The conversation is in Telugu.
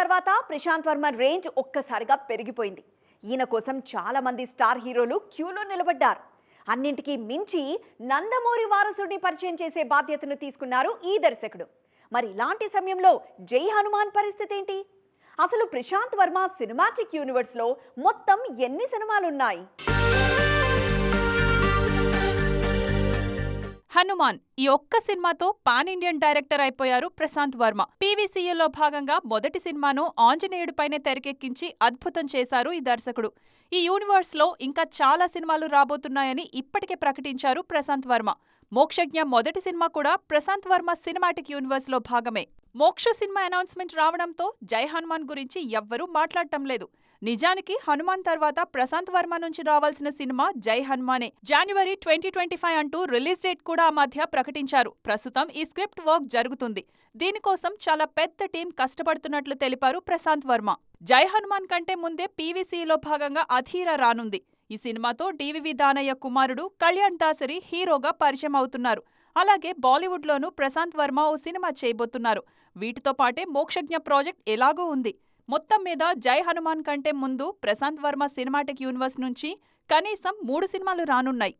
తర్వాత ప్రశాంత్ వర్మ రేంజ్ ఒక్కసారిగా పెరిగిపోయింది. ఈయన కోసం చాలా మంది స్టార్ హీరోలు క్యూలో నిలబడ్డారు. అన్నింటికీ మించి నందమూరి వారసుడిని పరిచయం చేసే బాధ్యతను తీసుకున్నారు ఈ దర్శకుడు. మరి ఇలాంటి సమయంలో జై హనుమాన్ పరిస్థితి ఏంటి? అసలు ప్రశాంత్ వర్మ సినిమాటిక్ యూనివర్స్లో మొత్తం ఎన్ని సినిమాలున్నాయి? హనుమాన్ ఈ ఒక్క సినిమాతో పాన్ ఇండియన్ డైరెక్టర్ అయిపోయారు ప్రశాంత్ వర్మ. పీవీసీఎల్లో భాగంగా మొదటి సినిమాను ఆంజనేయుడిపైనే తెరకెక్కించి అద్భుతం చేశారు ఈ దర్శకుడు. ఈ యూనివర్స్లో ఇంకా చాలా సినిమాలు రాబోతున్నాయని ఇప్పటికే ప్రకటించారు ప్రశాంత్ వర్మ. మోక్షజ్ఞ మొదటి సినిమా కూడా ప్రశాంత్ వర్మ సినిమాటిక్ యూనివర్స్లో భాగమే. మోక్ష సినిమా అనౌన్స్మెంట్ రావడంతో జై హనుమాన్ గురించి ఎవ్వరూ మాట్లాడటం లేదు. నిజానికి హనుమాన్ తర్వాత ప్రశాంత్ వర్మ నుంచి రావాల్సిన సినిమా జై హనుమానే. జనవరి ట్వంటీ ట్వంటీ ఫైవ్ అంటూ రిలీజ్ డేట్ కూడా ఆ మధ్య ప్రకటించారు. ప్రస్తుతం ఈ స్క్రిప్ట్ వర్క్ జరుగుతుంది. దీనికోసం చాలా పెద్ద టీం కష్టపడుతున్నట్లు తెలిపారు ప్రశాంత్ వర్మ. జై హనుమాన్ కంటే ముందే పీవీసీలో భాగంగా అధీర రానుంది. ఈ సినిమాతో డివివి దానయ్య కుమారుడు కళ్యాణ్ దాసరి హీరోగా పరిచయం అవుతున్నారు. అలాగే బాలీవుడ్లోనూ ప్రశాంత్ వర్మ ఓ సినిమా చేయబోతున్నారు. వీటితో పాటే మోక్షజ్ఞ ప్రాజెక్ట్ ఎలాగూ ఉంది. మొత్తం మీద జై హనుమాన్ కంటే ముందు ప్రశాంత్ వర్మ సినిమాటిక్ యూనివర్స్ నుంచి కనీసం మూడు సినిమాలు రానున్నాయి.